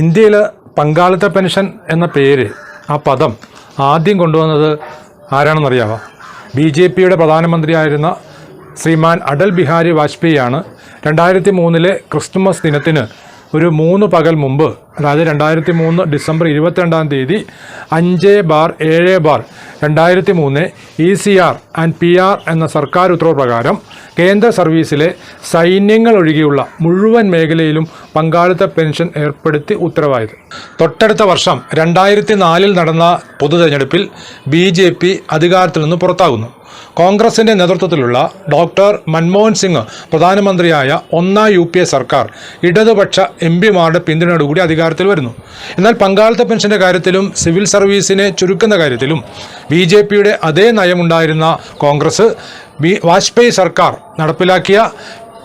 ഇന്ത്യയിൽ പങ്കാളിത്ത പെൻഷൻ എന്ന പേര് ആ പദം ആദ്യം കൊണ്ടുവന്നത് ആരാണെന്നറിയാമോ ബി ജെ പിയുടെ പ്രധാനമന്ത്രിയായിരുന്ന ശ്രീമാൻ അടൽ ബിഹാരി വാജ്പേയിയാണ്. രണ്ടായിരത്തി മൂന്നിലെ ക്രിസ്തുമസ് ദിനത്തിന് ഒരു മൂന്ന് പകൽ മുമ്പ് അതായത് രണ്ടായിരത്തി മൂന്ന് ഡിസംബർ ഇരുപത്തിരണ്ടാം തീയതി അഞ്ച് ബാർ ഏഴ് ബാർ രണ്ടായിരത്തി മൂന്ന് E C R and P R എന്ന സർക്കാർ ഉത്തരവ് പ്രകാരം കേന്ദ്ര സർവീസിലെ സൈന്യങ്ങൾ ഒഴികെയുള്ള മുഴുവൻ മേഖലയിലും പങ്കാളിത്ത പെൻഷൻ ഏർപ്പെടുത്തി ഉത്തരവായത്. തൊട്ടടുത്ത വർഷം രണ്ടായിരത്തി നാലിൽ നടന്ന പൊതു തെരഞ്ഞെടുപ്പിൽ ബി ജെ പി അധികാരത്തിൽ നിന്ന് പുറത്താകുന്നു. കോൺഗ്രസിന്റെ നേതൃത്വത്തിലുള്ള ഡോക്ടർ മൻമോഹൻ സിംഗ് പ്രധാനമന്ത്രിയായ ഒന്നാം യു പി എ സർക്കാർ ഇടതുപക്ഷ എം പിമാരുടെ പിന്തുണയോടുകൂടി അധികാരത്തിൽ വരുന്നു. എന്നാൽ പങ്കാളിത്ത പെൻഷന്റെ കാര്യത്തിലും സിവിൽ സർവീസിനെ ചുരുക്കുന്ന കാര്യത്തിലും ബി ജെ പിയുടെ അതേ നയമുണ്ടായിരുന്ന കോൺഗ്രസ് ബി വാജ്പേയി സർക്കാർ നടപ്പിലാക്കിയ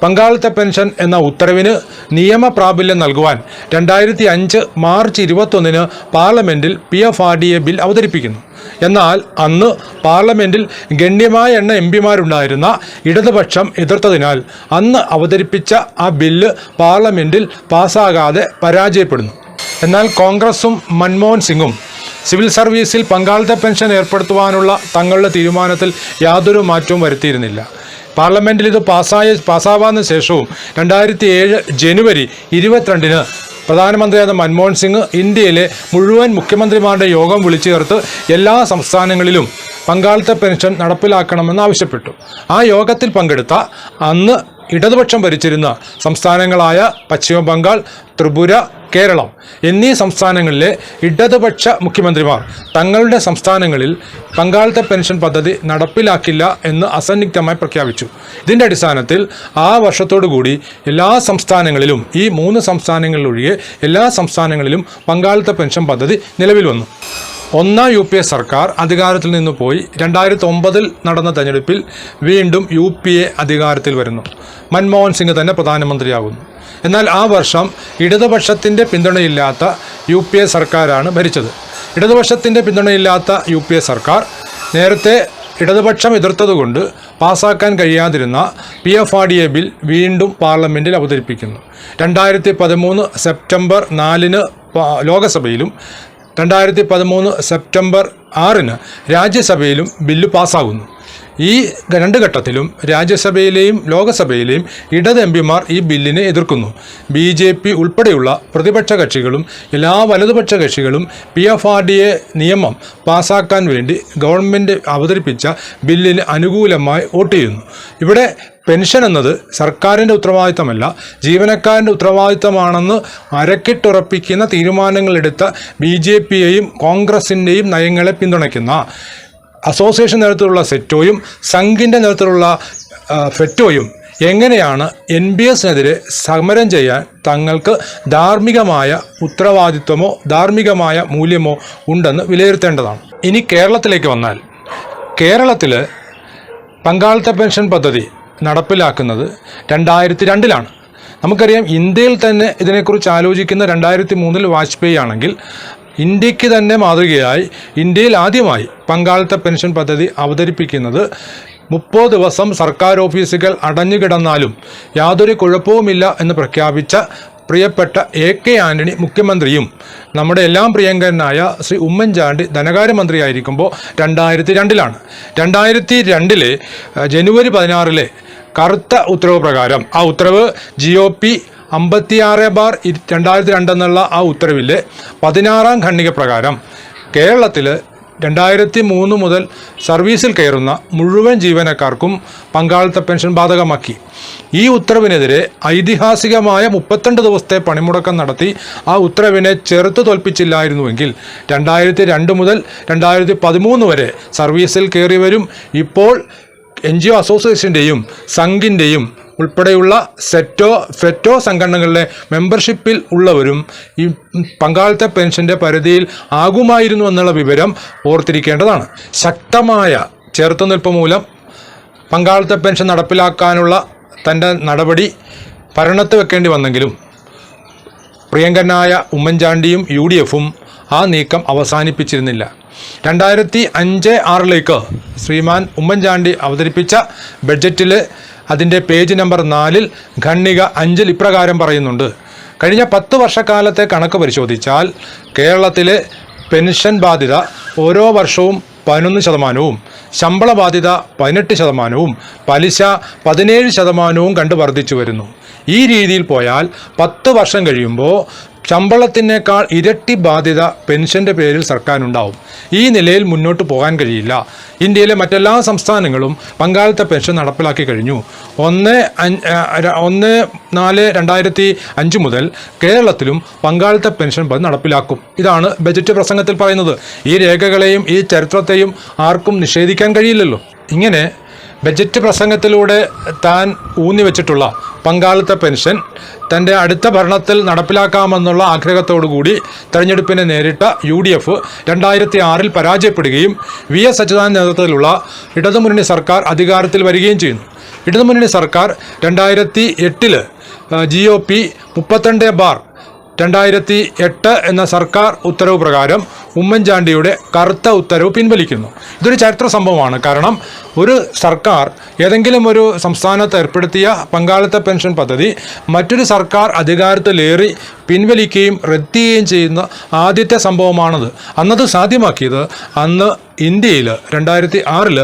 പങ്കാളിത്ത പെൻഷൻ എന്ന ഉത്തരവിന് നിയമപ്രാബല്യം നൽകുവാൻ രണ്ടായിരത്തി അഞ്ച് മാർച്ച് ഇരുപത്തൊന്നിന് പാർലമെന്റിൽ P F R D A bill അവതരിപ്പിക്കുന്നു. എന്നാൽ അന്ന് പാർലമെന്റിൽ ഗണ്യമായ എണ്ണ എം പിമാരുണ്ടായിരുന്ന ഇടതുപക്ഷം എതിർത്തതിനാൽ അന്ന് അവതരിപ്പിച്ച ആ ബില്ല് പാർലമെന്റിൽ പാസ്സാകാതെ പരാജയപ്പെടുന്നു. എന്നാൽ കോൺഗ്രസും മൻമോഹൻ സിംഗും സിവിൽ സർവീസിൽ പങ്കാളിത്ത പെൻഷൻ ഏർപ്പെടുത്തുവാനുള്ള തങ്ങളുടെ തീരുമാനത്തിൽ യാതൊരു മാറ്റവും വരുത്തിയിരുന്നില്ല. പാർലമെന്റിൽ ഇത് പാസ്സായ പാസ്സാവാതിന് ശേഷവും രണ്ടായിരത്തി ഏഴ് ജനുവരി ഇരുപത്തിരണ്ടിന് പ്രധാനമന്ത്രിയായ മൻമോഹൻ സിംഗ് ഇന്ത്യയിലെ മുഴുവൻ മുഖ്യമന്ത്രിമാരുടെ യോഗം വിളിച്ചു ചേർത്ത് എല്ലാ സംസ്ഥാനങ്ങളിലും പങ്കാളിത്ത പെൻഷൻ നടപ്പിലാക്കണമെന്ന് ആവശ്യപ്പെട്ടു. ആ യോഗത്തിൽ പങ്കെടുത്ത അന്ന് ഇടതുപക്ഷം ഭരിച്ചിരുന്ന സംസ്ഥാനങ്ങളായ പശ്ചിമ ബംഗാൾ ത്രിപുര കേരളം എന്നീ സംസ്ഥാനങ്ങളിലെ ഇടതുപക്ഷ മുഖ്യമന്ത്രിമാർ തങ്ങളുടെ സംസ്ഥാനങ്ങളിൽ പങ്കാളിത്ത പെൻഷൻ പദ്ധതി നടപ്പിലാക്കില്ല എന്ന് അസന്നിഗ്ധമായി പ്രഖ്യാപിച്ചു. ഇതിന്റെ അടിസ്ഥാനത്തിൽ ആ വർഷത്തോടുകൂടി എല്ലാ സംസ്ഥാനങ്ങളിലും ഈ മൂന്ന് സംസ്ഥാനങ്ങളിലൊഴികെ എല്ലാ സംസ്ഥാനങ്ങളിലും പങ്കാളിത്ത പെൻഷൻ പദ്ധതി നിലവിൽ വന്നു. ഒന്നാം യു പി എ സർക്കാർ അധികാരത്തിൽ നിന്ന് പോയി രണ്ടായിരത്തി ഒമ്പതിൽ നടന്ന തെരഞ്ഞെടുപ്പിൽ വീണ്ടും യു പി എ അധികാരത്തിൽ വരുന്നു. മൻമോഹൻ സിംഗ് തന്നെ പ്രധാനമന്ത്രിയാകുന്നു. എന്നാൽ ആ വർഷം ഇടതുപക്ഷത്തിന്റെ പിന്തുണയില്ലാത്ത യു പി എ സർക്കാരാണ് ഭരിച്ചത്. ഇടതുപക്ഷത്തിന്റെ പിന്തുണയില്ലാത്ത യു പി എ സർക്കാർ നേരത്തെ ഇടതുപക്ഷം എതിർത്തതുകൊണ്ട് പാസാക്കാൻ കഴിയാതിരുന്ന P F R D A bill വീണ്ടും പാർലമെന്റിൽ അവതരിപ്പിക്കുന്നു. രണ്ടായിരത്തി പതിമൂന്ന് സെപ്റ്റംബർ നാലിന് ലോകസഭയിലും രണ്ടായിരത്തി പതിമൂന്ന് സെപ്റ്റംബർ ആറിന് രാജ്യസഭയിലും ബില്ല് പാസ്സാകുന്നു ഈ രണ്ട് ഘട്ടത്തിലും രാജ്യസഭയിലെയും ലോകസഭയിലെയും ഇടത് എം പിമാർ ഈ ബില്ലിനെ എതിർക്കുന്നു. ബി ജെ പി ഉൾപ്പെടെയുള്ള പ്രതിപക്ഷ കക്ഷികളും എല്ലാ വലതുപക്ഷ കക്ഷികളും P F R D A നിയമം പാസാക്കാൻ വേണ്ടി ഗവൺമെന്റ് അവതരിപ്പിച്ച ബില്ലിന് അനുകൂലമായി വോട്ട് ചെയ്യുന്നു. ഇവിടെ പെൻഷൻ എന്നത് സർക്കാരിന്റെ ഉത്തരവാദിത്തമല്ല ജീവനക്കാരന്റെ ഉത്തരവാദിത്തമാണെന്ന് അരക്കിട്ടുറപ്പിക്കുന്ന തീരുമാനങ്ങളെടുത്ത ബി ജെ പിയെയും കോൺഗ്രസിന്റെയും നയങ്ങളെ പിന്തുണയ്ക്കുന്ന അസോസിയേഷൻ നേതൃത്വത്തിലുള്ള സെറ്റോയും സംഘിന്റെ നേതൃത്വത്തിലുള്ള ഫെറ്റോയും എങ്ങനെയാണ് എൻ ബി എസിനെതിരെ സമരം ചെയ്യാൻ തങ്ങൾക്ക് ധാർമ്മികമായ ഉത്തരവാദിത്വമോ ധാർമ്മികമായ മൂല്യമോ ഉണ്ടെന്ന് വിലയിരുത്തേണ്ടതാണ്. ഇനി കേരളത്തിലേക്ക് വന്നാൽ കേരളത്തിൽ പങ്കാളിത്ത പെൻഷൻ പദ്ധതി നടപ്പിലാക്കുന്നത് രണ്ടായിരത്തി രണ്ടിലാണ് നമുക്കറിയാം ഇന്ത്യയിൽ തന്നെ ഇതിനെക്കുറിച്ച് ആലോചിക്കുന്ന രണ്ടായിരത്തി മൂന്നിൽ വാജ്പേയി ആണെങ്കിൽ ഇന്ത്യയ്ക്ക് തന്നെ മാതൃകയായി ഇന്ത്യയിൽ ആദ്യമായി പങ്കാളിത്ത പെൻഷൻ പദ്ധതി അവതരിപ്പിക്കുന്നത് മുപ്പത് ദിവസം സർക്കാർ ഓഫീസുകൾ അടഞ്ഞുകിടന്നാലും യാതൊരു കുഴപ്പവുമില്ല എന്ന് പ്രഖ്യാപിച്ച പ്രിയപ്പെട്ട എ കെ ആന്റണി മുഖ്യമന്ത്രിയും നമ്മുടെ എല്ലാം പ്രിയങ്കരനായ ശ്രീ ഉമ്മൻചാണ്ടി ധനകാര്യമന്ത്രിയായിരിക്കുമ്പോൾ രണ്ടായിരത്തി രണ്ടിലാണ്. രണ്ടായിരത്തി രണ്ടിലെ ജനുവരി പതിനാറിലെ കറുത്ത ഉത്തരവ് പ്രകാരം ആ ഉത്തരവ് ജി ഒ പി അമ്പത്തിയാറ് ബാർ രണ്ടായിരത്തി രണ്ടെന്നുള്ള ആ ഉത്തരവിലെ പതിനാറാം ഖണ്ഡിക പ്രകാരം കേരളത്തിൽ രണ്ടായിരത്തി മൂന്ന് മുതൽ സർവീസിൽ കയറുന്ന മുഴുവൻ ജീവനക്കാർക്കും പങ്കാളിത്ത പെൻഷൻ ബാധകമാക്കി. ഈ ഉത്തരവിനെതിരെ ഐതിഹാസികമായ മുപ്പത്തിരണ്ട് ദിവസത്തെ പണിമുടക്കം നടത്തി ആ ഉത്തരവിനെ ചെറുത്തു തോൽപ്പിച്ചില്ലായിരുന്നുവെങ്കിൽ രണ്ടായിരത്തി രണ്ട് മുതൽ രണ്ടായിരത്തി പതിമൂന്ന് വരെ സർവീസിൽ കയറിയവരും ഇപ്പോൾ എൻ ജി ഒ അസോസിയേഷന്റെയും സംഘിന്റെയും ഉൾപ്പെടെയുള്ള സെറ്റോ ഫെറ്റോ സംഘടനകളിലെ മെമ്പർഷിപ്പിൽ ഉള്ളവരും ഈ പങ്കാളിത്ത പെൻഷന്റെ പരിധിയിൽ ആകുമായിരുന്നു എന്നുള്ള വിവരം ഓർത്തിരിക്കേണ്ടതാണ്. ശക്തമായ ചെറുത്തുനിൽപ്പ് മൂലം പങ്കാളിത്ത പെൻഷൻ നടപ്പിലാക്കാനുള്ള തന്റെ നടപടി ഭരണത്ത് വെക്കേണ്ടി വന്നെങ്കിലും പ്രിയങ്കരനായ ഉമ്മൻചാണ്ടിയും യു ഡി എഫും ആ നീക്കം അവസാനിപ്പിച്ചിരുന്നില്ല. രണ്ടായിരത്തി അഞ്ച് ആറിലേക്ക് ശ്രീമാൻ ഉമ്മൻചാണ്ടി അവതരിപ്പിച്ച ബഡ്ജറ്റിൽ അതിന്റെ പേജ് നമ്പർ നാലിൽ ഖണ്ണിക അഞ്ചിൽ ഇപ്രകാരം പറയുന്നുണ്ട്. കഴിഞ്ഞ പത്ത് വർഷക്കാലത്തെ കണക്ക് പരിശോധിച്ചാൽ കേരളത്തിലെ പെൻഷൻ ബാധ്യത ഓരോ വർഷവും പതിനൊന്ന് ശതമാനവും ശമ്പള ബാധ്യത പതിനെട്ട് ശതമാനവും പലിശ പതിനേഴ് ശതമാനവും കണ്ടു വർദ്ധിച്ചു വരുന്നു. ഈ രീതിയിൽ പോയാൽ പത്ത് വർഷം കഴിയുമ്പോൾ ശമ്പളത്തിനേക്കാൾ ഇരട്ടി ബാധ്യത പെൻഷന്റെ പേരിൽ സർക്കാരുണ്ടാവും ഈ നിലയിൽ മുന്നോട്ട് പോകാൻ കഴിയില്ല. ഇന്ത്യയിലെ മറ്റെല്ലാ സംസ്ഥാനങ്ങളും പങ്കാളിത്ത പെൻഷൻ നടപ്പിലാക്കി കഴിഞ്ഞു. ഒന്ന് ഒന്ന് നാല് രണ്ടായിരത്തി അഞ്ച് മുതൽ കേരളത്തിലും പങ്കാളിത്ത പെൻഷൻ പദ്ധതി നടപ്പിലാക്കും. ഇതാണ് ബജറ്റ് പ്രസംഗത്തിൽ പറയുന്നത്. ഈ രേഖകളെയും ഈ ചരിത്രത്തെയും ആർക്കും നിഷേധിക്കാൻ കഴിയില്ലല്ലോ. ഇങ്ങനെ ബജറ്റ് പ്രസംഗത്തിലൂടെ താൻ ഊന്നി വെച്ചിട്ടുള്ള പങ്കാളിത്ത പെൻഷൻ തന്റെ അടുത്ത ഭരണത്തിൽ നടപ്പിലാക്കാമെന്നുള്ള ആഗ്രഹത്തോടുകൂടി തെരഞ്ഞെടുപ്പിനെ നേരിട്ട യു ഡി എഫ് രണ്ടായിരത്തി ആറിൽ പരാജയപ്പെടുകയും വി എസ് അച്യുതാനന്ദ നേതൃത്വത്തിലുള്ള ഇടതുമുന്നണി സർക്കാർ അധികാരത്തിൽ വരികയും ചെയ്യുന്നു. ഇടതുമുന്നണി സർക്കാർ രണ്ടായിരത്തി എട്ടിൽ ജി ഒ പി മുപ്പത്തിരണ്ട് ബാർ രണ്ടായിരത്തി എട്ട് എന്ന സർക്കാർ ഉത്തരവ് പ്രകാരം ഉമ്മൻചാണ്ടിയുടെ കറുത്ത ഉത്തരവ് പിൻവലിക്കുന്നു. ഇതൊരു ചരിത്ര സംഭവമാണ്. കാരണം ഒരു സർക്കാർ ഏതെങ്കിലും ഒരു സംസ്ഥാനത്ത് ഏർപ്പെടുത്തിയ പങ്കാളിത്ത പെൻഷൻ പദ്ധതി മറ്റൊരു സർക്കാർ അധികാരത്തിലേറി പിൻവലിക്കുകയും റദ്ദ് ചെയ്യുന്ന ആദ്യത്തെ സംഭവമാണത്. അന്നത് സാധ്യമാക്കിയത് അന്ന് ഇന്ത്യയിൽ രണ്ടായിരത്തി ആറിൽ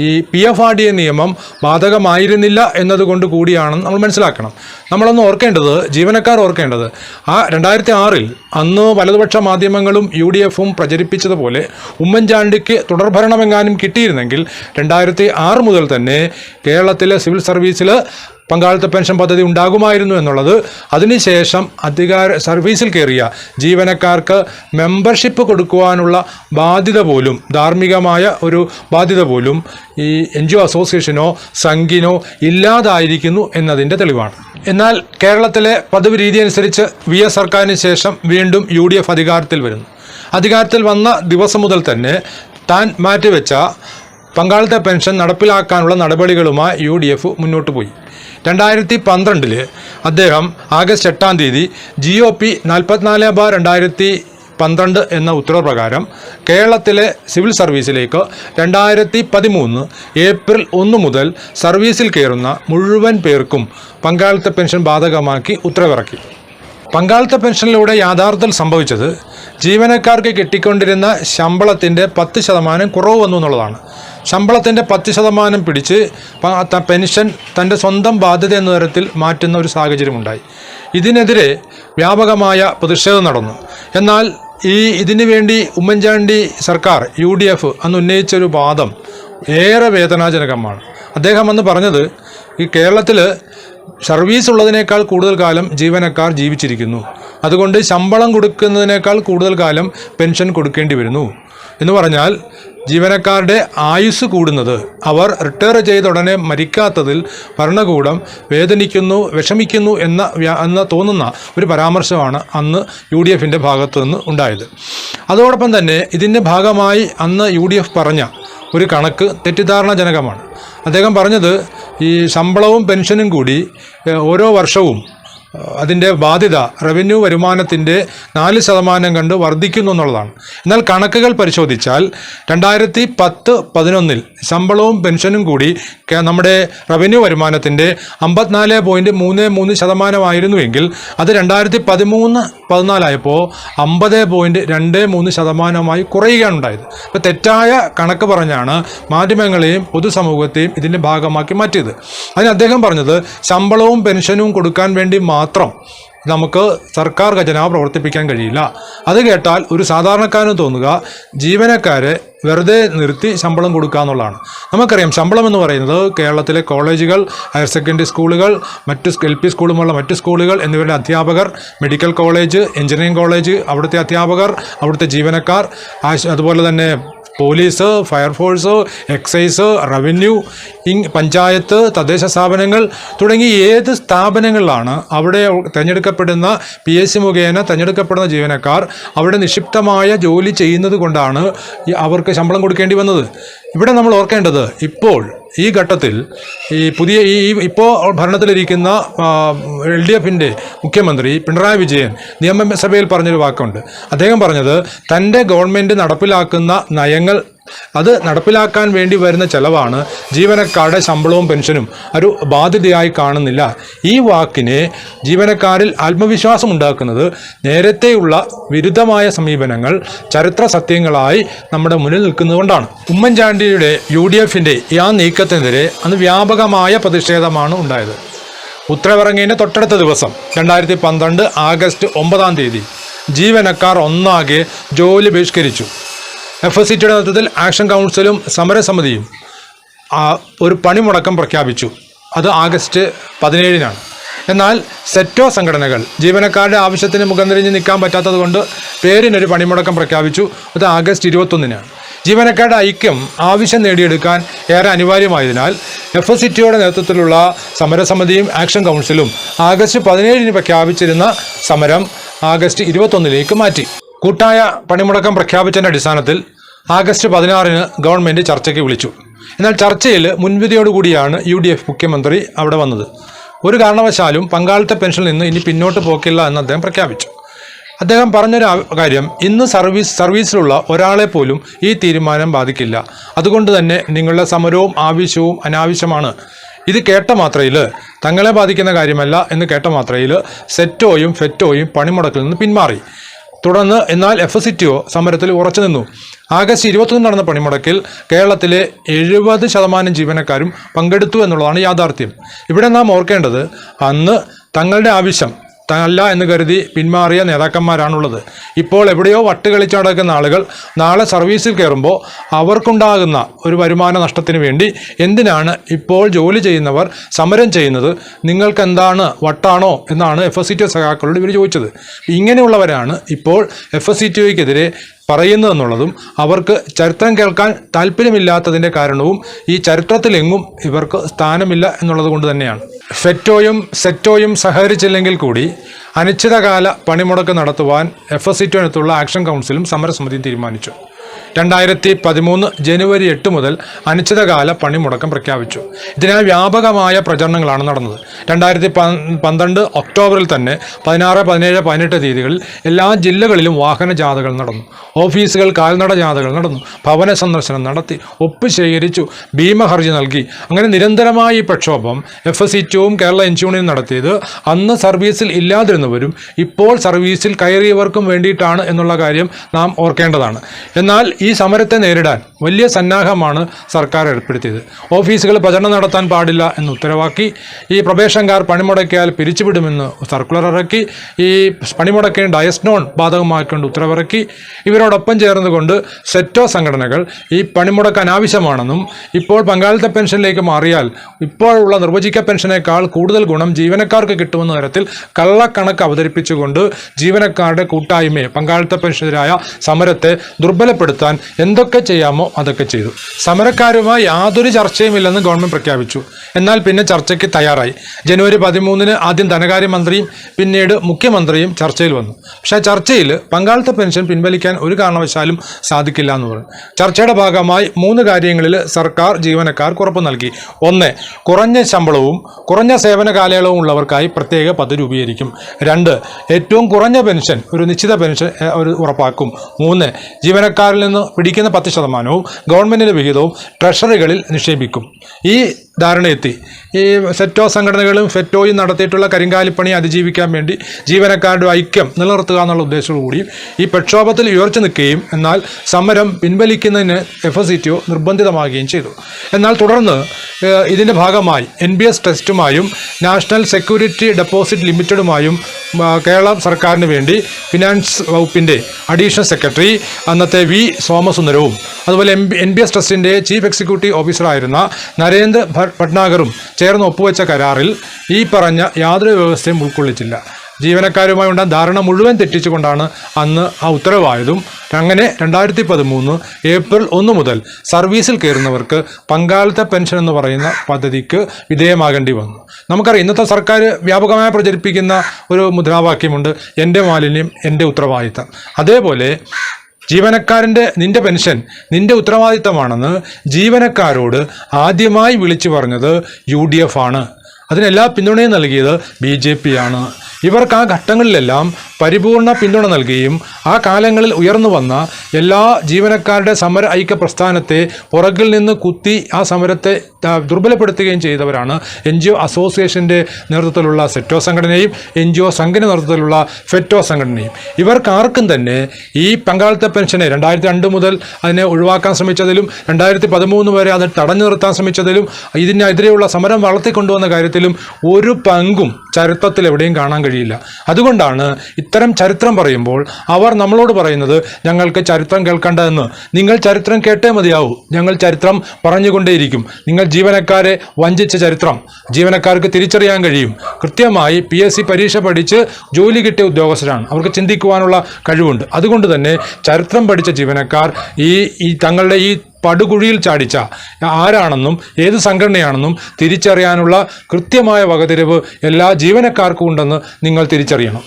ഈ P F R D A നിയമം ബാധകമായിരുന്നില്ല എന്നതുകൊണ്ട് കൂടിയാണെന്ന് നമ്മൾ മനസ്സിലാക്കണം. നമ്മളൊന്ന് ഓർക്കേണ്ടത് ജീവനക്കാർ ഓർക്കേണ്ടത് ആ രണ്ടായിരത്തി ആറിൽ അന്ന് വലതുപക്ഷ മാധ്യമങ്ങളും യു ഡി എഫും പ്രചരിപ്പിച്ചതുപോലെ ഉമ്മൻചാണ്ടിക്ക് തുടർഭരണമെങ്ങാനും കിട്ടിയിരുന്നെങ്കിൽ രണ്ടായിരത്തി ആറ് മുതൽ തന്നെ കേരളത്തിലെ സിവിൽ സർവീസിൽ പങ്കാളിത്ത പെൻഷൻ പദ്ധതി ഉണ്ടാകുമായിരുന്നു എന്നുള്ളത്. അതിനുശേഷം അധികാര സർവീസിൽ കയറിയ ജീവനക്കാർക്ക് മെമ്പർഷിപ്പ് കൊടുക്കുവാനുള്ള ബാധ്യത പോലും ധാർമ്മികമായ ഒരു ബാധ്യത പോലും ഈ എൻ ജി ഒ അസോസിയേഷനോ സംഘിനോ ഇല്ലാതായിരിക്കുന്നു എന്നതിന്റെ തെളിവാണ്. എന്നാൽ കേരളത്തിലെ പദവി രീതി അനുസരിച്ച് വി എസ് സർക്കാരിന് ശേഷം വീണ്ടും യു ഡി എഫ് അധികാരത്തിൽ വരുന്നു. അധികാരത്തിൽ വന്ന ദിവസം മുതൽ തന്നെ താൻ മാറ്റിവെച്ച പങ്കാളിത്ത പെൻഷൻ നടപ്പിലാക്കാനുള്ള നടപടികളുമായി യു ഡി എഫ് മുന്നോട്ട് പോയി. രണ്ടായിരത്തി പന്ത്രണ്ടിൽ അദ്ദേഹം ആഗസ്റ്റ് എട്ടാം തീയതി ജി ഒ പി നാൽപ്പത്തിനാല് ബാർ രണ്ടായിരത്തി പന്ത്രണ്ട് എന്ന ഉത്തരവ് പ്രകാരം കേരളത്തിലെ സിവിൽ സർവീസിലേക്ക് രണ്ടായിരത്തി പതിമൂന്ന് ഏപ്രിൽ ഒന്ന് മുതൽ സർവീസിൽ കയറുന്ന മുഴുവൻ പേർക്കും പങ്കാളിത്ത പെൻഷൻ ബാധകമാക്കി ഉത്തരവിറക്കി. പങ്കാളിത്ത പെൻഷനിലൂടെ യാഥാർത്ഥ്യത്തിൽ സംഭവിച്ചത് ജീവനക്കാർക്ക് കിട്ടിക്കൊണ്ടിരുന്ന ശമ്പളത്തിന്റെ പത്ത് ശതമാനം കുറവ് വന്നു എന്നുള്ളതാണ്. ശമ്പളത്തിന്റെ പത്ത് ശതമാനം പിടിച്ച് പെൻഷൻ തന്റെ സ്വന്തം ബാധ്യത എന്ന തരത്തിൽ മാറ്റുന്ന ഒരു സാഹചര്യമുണ്ടായി ഇതിനെതിരെ വ്യാപകമായ പ്രതിഷേധം നടന്നു. എന്നാൽ ഈ ഇതിനു വേണ്ടി ഉമ്മൻചാണ്ടി സർക്കാർ യു ഡി എഫ് അന്ന് ഉന്നയിച്ചൊരു വാദം ഏറെ വേദനാജനകമാണ്. അദ്ദേഹം അന്ന് പറഞ്ഞത് ഈ കേരളത്തിൽ സർവീസ് ഉള്ളതിനേക്കാൾ കൂടുതൽ കാലം ജീവനക്കാർ ജീവിച്ചിരിക്കുന്നു. അതുകൊണ്ട് ശമ്പളം കൊടുക്കുന്നതിനേക്കാൾ കൂടുതൽ കാലം പെൻഷൻ കൊടുക്കേണ്ടി വരുന്നു. എന്ന് പറഞ്ഞാൽ ജീവനക്കാരുടെ ആയുസ് കൂടുന്നത്. അവർ റിട്ടയർ ചെയ്ത ഉടനെ മരിക്കാത്തതിൽ ഭരണകൂടം വേദനിക്കുന്നു വിഷമിക്കുന്നു എന്ന എന്ന് തോന്നുന്ന ഒരു പരാമർശമാണ് അന്ന് യു ഡി എഫിന്റെ ഭാഗത്തു നിന്ന് ഉണ്ടായത്. അതോടൊപ്പം തന്നെ ഇതിന്റെ ഭാഗമായി അന്ന് യു ഡി എഫ് പറഞ്ഞ ഒരു കണക്ക് തെറ്റിദ്ധാരണാജനകമാണ്. അദ്ദേഹം പറഞ്ഞത് ഈ ശമ്പളവും പെൻഷനും കൂടി ഓരോ വർഷവും അതിന്റെ ബാധ്യത റവന്യൂ വരുമാനത്തിന്റെ നാല് ശതമാനം കണ്ട് വർദ്ധിക്കുന്നു എന്നുള്ളതാണ്. എന്നാൽ കണക്കുകൾ പരിശോധിച്ചാൽ രണ്ടായിരത്തി പത്ത് പതിനൊന്നിൽ ശമ്പളവും പെൻഷനും കൂടി നമ്മുടെ റവന്യൂ വരുമാനത്തിന്റെ അമ്പത്തിനാല് പോയിന്റ് മൂന്ന് മൂന്ന് ശതമാനമായിരുന്നുവെങ്കിൽ അത് രണ്ടായിരത്തി പതിമൂന്ന് പതിനാലായപ്പോൾ അമ്പത് പോയിന്റ് രണ്ട് മൂന്ന് ശതമാനമായി കുറയുകയാണ് ഉണ്ടായത്. അപ്പോൾ തെറ്റായ കണക്ക് പറഞ്ഞാണ് മാധ്യമങ്ങളെയും പൊതുസമൂഹത്തെയും ഇതിന്റെ ഭാഗമാക്കി മാറ്റിയത്. അതിന് അദ്ദേഹം പറഞ്ഞത് ശമ്പളവും പെൻഷനും കൊടുക്കാൻ വേണ്ടി നമുക്ക് സർക്കാർ ഖജനാവ് പ്രവർത്തിപ്പിക്കാൻ കഴിയില്ല. അത് കേട്ടാൽ ഒരു സാധാരണക്കാരന് തോന്നുക ജീവനക്കാരെ വെറുതെ നിർത്തി ശമ്പളം കൊടുക്കുക എന്നുള്ളതാണ്. നമുക്കറിയാം ശമ്പളം എന്ന് പറയുന്നത് കേരളത്തിലെ കോളേജുകൾ ഹയർ സെക്കൻഡറി സ്കൂളുകൾ മറ്റ് എൽ പി സ്കൂളുമുള്ള മറ്റ് സ്കൂളുകൾ എന്നിവരുടെ അധ്യാപകർ മെഡിക്കൽ കോളേജ് എഞ്ചിനീയറിംഗ് കോളേജ് അവിടുത്തെ അധ്യാപകർ അവിടുത്തെ ജീവനക്കാർ അതുപോലെ തന്നെ police fire force excise revenue panchayat തദ്ദേശ സ്ഥാപനങ്ങൾ തുടങ്ങി ഏത് സ്ഥാപനങ്ങളിലാണ് അവിടെ തിരഞ്ഞെടുക്കപ്പെടുന്ന പി എസ് സി മുഖേന തിരഞ്ഞെടുക്കപ്പെടുന്ന ജീവനക്കാർ അവിടെ നിക്ഷിപ്തമായ ജോലി ചെയ്യുന്നത് കൊണ്ടാണ് ഈ അവർക്ക് ശമ്പളം കൊടുക്കേണ്ടി വന്നത്. ഇവിടെ നമ്മൾ ഓർക്കേണ്ടത് ഇപ്പോൾ ഈ ഘട്ടത്തിൽ ഈ പുതിയ ഈ ഇപ്പോൾ ഭരണത്തിലിരിക്കുന്ന എൽ ഡി എഫിന്റെ മുഖ്യമന്ത്രി പിണറായി വിജയൻ നിയമസഭയിൽ പറഞ്ഞൊരു വാക്കുണ്ട്. അദ്ദേഹം പറഞ്ഞത് തന്റെ ഗവൺമെന്റ് നടപ്പിലാക്കുന്ന നയങ്ങൾ അത് നടപ്പിലാക്കാൻ വേണ്ടി വരുന്ന ചെലവാണ് ജീവനക്കാരുടെ ശമ്പളവും പെൻഷനും. ഒരു ബാധ്യതയായി കാണുന്നില്ല. ഈ വാക്കിനെ ജീവനക്കാരിൽ ആത്മവിശ്വാസം ഉണ്ടാക്കുന്നത് നേരത്തെയുള്ള വിരുദ്ധമായ സമീപനങ്ങൾ ചരിത്ര സത്യങ്ങളായി നമ്മുടെ മുന്നിൽ നിൽക്കുന്നതുകൊണ്ടാണ്. ഉമ്മൻചാണ്ടിയുടെ യു ഡി എഫിന്റെ ആ നീക്കത്തിനെതിരെ അന്ന് വ്യാപകമായ പ്രതിഷേധമാണ് ഉണ്ടായത്. ഉത്തരവിറങ്ങിയതിന് തൊട്ടടുത്ത ദിവസം രണ്ടായിരത്തി പന്ത്രണ്ട് ആഗസ്റ്റ് ഒമ്പതാം തീയതി ജീവനക്കാർ ഒന്നാകെ ജോലി ബഹിഷ്കരിച്ചു. എഫ് എസ് സിറ്റിയുടെ നേതൃത്വത്തിൽ ആക്ഷൻ കൗൺസിലും സമരസമിതിയും ഒരു പണിമുടക്കം പ്രഖ്യാപിച്ചു. അത് ആഗസ്റ്റ് പതിനേഴിനാണ്. എന്നാൽ സെറ്റോ സംഘടനകൾ ജീവനക്കാരുടെ ആവശ്യത്തിന് മുഖം തിരിഞ്ഞ് നിൽക്കാൻ പറ്റാത്തതുകൊണ്ട് പേരിനൊരു പണിമുടക്കം പ്രഖ്യാപിച്ചു. അത് ആഗസ്റ്റ് ഇരുപത്തൊന്നിനാണ്. ജീവനക്കാരുടെ ഐക്യം ആവശ്യം നേടിയെടുക്കാൻ ഏറെ അനിവാര്യമായതിനാൽ എഫ് എസ് സിറ്റിയുടെ നേതൃത്വത്തിലുള്ള സമരസമിതിയും ആക്ഷൻ കൗൺസിലും ആഗസ്റ്റ് പതിനേഴിന് പ്രഖ്യാപിച്ചിരുന്ന സമരം ആഗസ്റ്റ് ഇരുപത്തൊന്നിലേക്ക് മാറ്റി. കൂട്ടായ പണിമുടക്കം പ്രഖ്യാപിച്ചതിന്റെ അടിസ്ഥാനത്തിൽ ആഗസ്റ്റ് പതിനാറിന് ഗവൺമെന്റ് ചർച്ചയ്ക്ക് വിളിച്ചു. എന്നാൽ ചർച്ചയിൽ മുൻവിധിയോടുകൂടിയാണ് യു ഡി എഫ് മുഖ്യമന്ത്രി അവിടെ വന്നത്. ഒരു കാരണവശാലും പങ്കാളിത്ത പെൻഷനിൽ നിന്ന് ഇനി പിന്നോട്ട് പോക്കില്ല എന്ന് അദ്ദേഹം പ്രഖ്യാപിച്ചു. അദ്ദേഹം പറഞ്ഞൊരു കാര്യം ഇന്ന് സർവീസ് സർവീസിലുള്ള ഒരാളെ പോലും ഈ തീരുമാനം ബാധിക്കില്ല. അതുകൊണ്ട് തന്നെ നിങ്ങളുടെ സമരവും ആവശ്യവും അനാവശ്യമാണ്. ഇത് കേട്ട മാത്രയിൽ തങ്ങളെ ബാധിക്കുന്ന കാര്യമല്ല എന്ന് കേട്ട മാത്രയിൽ സെറ്റോയും ഫെറ്റോയും പണിമുടക്കിൽ നിന്ന് പിന്മാറി. തുടർന്ന് എന്നാൽ എഫ് എസ് സിറ്റിയോ സമരത്തിൽ ഉറച്ചു നിന്നു. ആഗസ്റ്റ് ഇരുപത്തൊന്ന് നടന്ന പണിമുടക്കിൽ കേരളത്തിലെ എഴുപത് ശതമാനം ജീവനക്കാരും പങ്കെടുത്തു എന്നുള്ളതാണ് യാഥാർത്ഥ്യം. ഇവിടെ നാം ഓർക്കേണ്ടത് അന്ന് തങ്ങളുടെ ആവശ്യം തല്ല എന്ന് കരുതി പിന്മാറിയ നേതാക്കന്മാരാണുള്ളത്. ഇപ്പോൾ എവിടെയോ വട്ട് കളിച്ചടക്കുന്ന ആളുകൾ നാളെ സർവീസിൽ കയറുമ്പോൾ അവർക്കുണ്ടാകുന്ന ഒരു വരുമാന നഷ്ടത്തിന് വേണ്ടി എന്തിനാണ് ഇപ്പോൾ ജോലി ചെയ്യുന്നവർ സമരം ചെയ്യുന്നത്? നിങ്ങൾക്ക് എന്താണ് വട്ടാണോ എന്നാണ് എഫ് എസ് സി ടി സഖാക്കളോട് ഇവർ ചോദിച്ചത്. ഇങ്ങനെയുള്ളവരാണ് ഇപ്പോൾ എഫ് എസ് സി ടി ഒക്കെതിരെ പറയുന്നതെന്നുള്ളതും അവർക്ക് ചരിത്രം കേൾക്കാൻ താല്പര്യമില്ലാത്തതിന്റെ കാരണവും ഈ ചരിത്രത്തിലെങ്ങും ഇവർക്ക് സ്ഥാനമില്ല എന്നുള്ളത് കൊണ്ട് തന്നെയാണ്. ഫെറ്റോയും സെറ്റോയും സഹകരിച്ചില്ലെങ്കിൽ കൂടി അനിശ്ചിതകാല പണിമുടക്ക് നടത്തുവാൻ എഫ് എസ് സിറ്റോനടുത്തുള്ള ആക്ഷൻ കൗൺസിലും സമരസമിതിയും തീരുമാനിച്ചു. രണ്ടായിരത്തി പതിമൂന്ന് ജനുവരി എട്ട് മുതൽ അനിശ്ചിതകാല പണിമുടക്കം പ്രഖ്യാപിച്ചു. ഇതിനായി വ്യാപകമായ പ്രചരണങ്ങളാണ് നടന്നത്. രണ്ടായിരത്തി പന്ത്രണ്ട് ഒക്ടോബറിൽ തന്നെ പതിനാറ് പതിനേഴ് പതിനെട്ട് തീയതികളിൽ എല്ലാ ജില്ലകളിലും വാഹന ജാഥകൾ നടന്നു. ഓഫീസുകൾ കാൽനട ജാഥകൾ നടന്നു. ഭവന സന്ദർശനം നടത്തി. ഒപ്പ് ശേഖരിച്ചു. ഭീമഹർജി നൽകി. അങ്ങനെ നിരന്തരമായ ഈ പ്രക്ഷോഭം എഫ് എസ് സിറ്റുവും കേരള ഇൻഷൂണിയും നടത്തിയത് അന്ന് സർവീസിൽ ഇല്ലാതിരുന്നവരും ഇപ്പോൾ സർവീസിൽ കയറിയവർക്കും വേണ്ടിയിട്ടാണ് എന്നുള്ള കാര്യം നാം ഓർക്കേണ്ടതാണ്. എന്നാൽ ഈ സമരത്തെ നേരിടാൻ വലിയ സന്നാഹമാണ് സർക്കാർ ഏർപ്പെടുത്തിയത്. ഓഫീസുകൾ പ്രചരണം നടത്താൻ പാടില്ല എന്ന് ഉത്തരവാക്കി ഈ പ്രവേശൻകാർ പണിമുടക്കിയാൽ പിരിച്ചുവിടുമെന്ന് സർക്കുലർ ഇറക്കി ഈ പണിമുടക്കിന് ഡയസ്നോൺ ബാധകമാക്കേണ്ട ഉത്തരവിറക്കി ഇവരോടൊപ്പം ചേർന്നുകൊണ്ട് സെറ്റോ സംഘടനകൾ ഈ പണിമുടക്ക് അനാവശ്യമാണെന്നും ഇപ്പോൾ പങ്കാളിത്ത പെൻഷനിലേക്ക് മാറിയാൽ ഇപ്പോഴുള്ള നിർവചിക്ക പെൻഷനേക്കാൾ കൂടുതൽ ഗുണം ജീവനക്കാർക്ക് കിട്ടുമെന്ന തരത്തിൽ കള്ളക്കണക്ക് അവതരിപ്പിച്ചുകൊണ്ട് ജീവനക്കാരുടെ കൂട്ടായ്മയെ പങ്കാളിത്ത പെൻഷനെതിരായ സമരത്തെ ദുർബലപ്പെടുത്താൻ എന്തൊക്കെ ചെയ്യാമോ അതൊക്കെ ചെയ്തു. സമരക്കാരുമായി യാതൊരു ചർച്ചയുമില്ലെന്ന് ഗവൺമെന്റ് പ്രഖ്യാപിച്ചു. എന്നാൽ പിന്നെ ചർച്ചയ്ക്ക് തയ്യാറായി. ജനുവരി പതിമൂന്നിന് ആദ്യം ധനകാര്യമന്ത്രിയും പിന്നീട് മുഖ്യമന്ത്രിയും ചർച്ചയിൽ വന്നു. പക്ഷേ ചർച്ചയിൽ പങ്കാളിത്ത പെൻഷൻ പിൻവലിക്കാൻ ഒരു കാരണവശാലും സാധിക്കില്ല എന്ന് പറഞ്ഞു. ചർച്ചയുടെ ഭാഗമായി മൂന്ന് കാര്യങ്ങളിൽ സർക്കാർ ജീവനക്കാർ ഉറപ്പ് നൽകി. ഒന്ന് കുറഞ്ഞ ശമ്പളവും കുറഞ്ഞ സേവന കാലയളവും ഉള്ളവർക്കായി പ്രത്യേക പദ്ധതി രൂപീകരിക്കും. രണ്ട് ഏറ്റവും കുറഞ്ഞ പെൻഷൻ ഒരു നിശ്ചിത പെൻഷൻ ഒരു ഉറപ്പാക്കും. മൂന്ന് ജീവനക്കാരിൽ നിന്ന് പിടിക്കുന്ന പത്ത് ശതമാനവും ഗവൺമെന്റിന്റെ വിഹിതവും ട്രഷറികളിൽ നിക്ഷേപിക്കും. ഈ ധാരണയെത്തി. ഈ സെറ്റോ സംഘടനകളും ഫെറ്റോയും നടത്തിയിട്ടുള്ള കരിങ്കാലിപ്പണി അതിജീവിക്കാൻ വേണ്ടി ജീവനക്കാരുടെ ഐക്യം നിലനിർത്തുക എന്നുള്ള ഉദ്ദേശത്തോടുകൂടി ഈ പ്രക്ഷോഭത്തിൽ ഉയർച്ച നിൽക്കുകയും എന്നാൽ സമരം പിൻവലിക്കുന്നതിന് എഫ് എസ് നിർബന്ധിതമാകുകയും ചെയ്തു. എന്നാൽ തുടർന്ന് ഇതിന്റെ ഭാഗമായി എൻ ബി എസ് ടെസ്റ്റുമായും നാഷണൽ സെക്യൂരിറ്റി ഡെപ്പോസിറ്റ് ലിമിറ്റഡുമായും കേരള സർക്കാരിന് വേണ്ടി ഫിനാൻസ് വകുപ്പിന്റെ അഡീഷണൽ സെക്രട്ടറി അന്നത്തെ വി. സോമസുന്ദരവും അതുപോലെ എം എൻ ബി എസ് ട്രസ്റ്റിന്റെ ചീഫ് എക്സിക്യൂട്ടീവ് ഓഫീസറായിരുന്ന നരേന്ദ്ര ഭട്നാഗറും ചേർന്ന് ഒപ്പുവെച്ച കരാറിൽ ഈ പറഞ്ഞ യാതൊരു വ്യവസ്ഥയും ഉൾക്കൊള്ളിച്ചില്ല. ജീവനക്കാരുമായി ധാരണ മുഴുവൻ തെറ്റിച്ചുകൊണ്ടാണ് അന്ന് ആ ഉത്തരവായതും. അങ്ങനെ രണ്ടായിരത്തി പതിമൂന്ന് ഏപ്രിൽ ഒന്ന് മുതൽ സർവീസിൽ കയറുന്നവർക്ക് പങ്കാളിത്ത പെൻഷൻ എന്ന് പറയുന്ന പദ്ധതിക്ക് വിധേയമാകേണ്ടി വന്നു. നമുക്കറിയാം ഇന്നത്തെ സർക്കാർ വ്യാപകമായി പ്രചരിപ്പിക്കുന്ന ഒരു മുദ്രാവാക്യമുണ്ട് എന്റെ മാലിന്യം എന്റെ ഉത്തരവാദിത്തം അതേപോലെ ജീവനക്കാരന്റെ നിന്റെ പെൻഷൻ നിന്റെ ഉത്തരവാദിത്തമാണെന്ന് ജീവനക്കാരോട് ആദ്യമായി വിളിച്ചു പറഞ്ഞത് യു ഡി എഫ് ആണ്. അതിനെല്ലാ പിന്തുണയും നൽകിയത് ബി ജെ പി ആണ്. ഇവർക്ക് ആ ഘട്ടങ്ങളിലെല്ലാം പരിപൂർണ പിന്തുണ നൽകുകയും ആ കാലങ്ങളിൽ ഉയർന്നു വന്ന എല്ലാ ജീവനക്കാരുടെ സമര ഐക്യ പ്രസ്ഥാനത്തെ പുറകിൽ നിന്ന് കുത്തി ആ സമരത്തെ ദുർബലപ്പെടുത്തുകയും ചെയ്തവരാണ് എൻ ജി ഒ അസോസിയേഷന്റെ നേതൃത്വത്തിലുള്ള സെറ്റോ സംഘടനയും എൻ ജി ഒ സംഘിന്റെ നേതൃത്വത്തിലുള്ള ഫെറ്റോ സംഘടനയും. ഇവർക്കാർക്കും തന്നെ ഈ പങ്കാളിത്ത പെൻഷനെ രണ്ടായിരത്തി രണ്ട് മുതൽ അതിനെ ഒഴിവാക്കാൻ ശ്രമിച്ചതിലും രണ്ടായിരത്തി പതിമൂന്ന് വരെ അത് തടഞ്ഞു നിർത്താൻ ശ്രമിച്ചതിലും ഇതിനെതിരെയുള്ള സമരം വളർത്തിക്കൊണ്ടുവന്ന കാര്യത്തിലും ഒരു പങ്കും ചരിത്രത്തിൽ എവിടെയും കാണാൻ കഴിയില്ല. അതുകൊണ്ടാണ് ഇത്തരം ചരിത്രം പറയുമ്പോൾ അവർ നമ്മളോട് പറയുന്നത് ഞങ്ങൾക്ക് ചരിത്രം കേൾക്കേണ്ടതെന്ന്. നിങ്ങൾ ചരിത്രം കേട്ടേ മതിയാവൂ. ഞങ്ങൾ ചരിത്രം പറഞ്ഞുകൊണ്ടേയിരിക്കും. നിങ്ങൾ ജീവനക്കാരെ വഞ്ചിച്ച ചരിത്രം. ജീവനക്കാർക്ക് തിരിച്ചറിയാൻ കഴിയും. കൃത്യമായി പി എസ് സി പരീക്ഷ പഠിച്ച് ജോലി കിട്ടിയ ഉദ്യോഗസ്ഥരാണ്. അവർക്ക് ചിന്തിക്കുവാനുള്ള കഴിവുണ്ട്. അതുകൊണ്ട് തന്നെ ചരിത്രം പഠിച്ച ജീവനക്കാർ ഈ ഈ തങ്ങളുടെ ഈ പടുകുഴിയിൽ ചാടിച്ച ആരാണെന്നും ഏത് സംഘടനയാണെന്നും തിരിച്ചറിയാനുള്ള കൃത്യമായ വകതിരിവ് എല്ലാ ജീവനക്കാർക്കും ഉണ്ടെന്ന് നിങ്ങൾ തിരിച്ചറിയണം.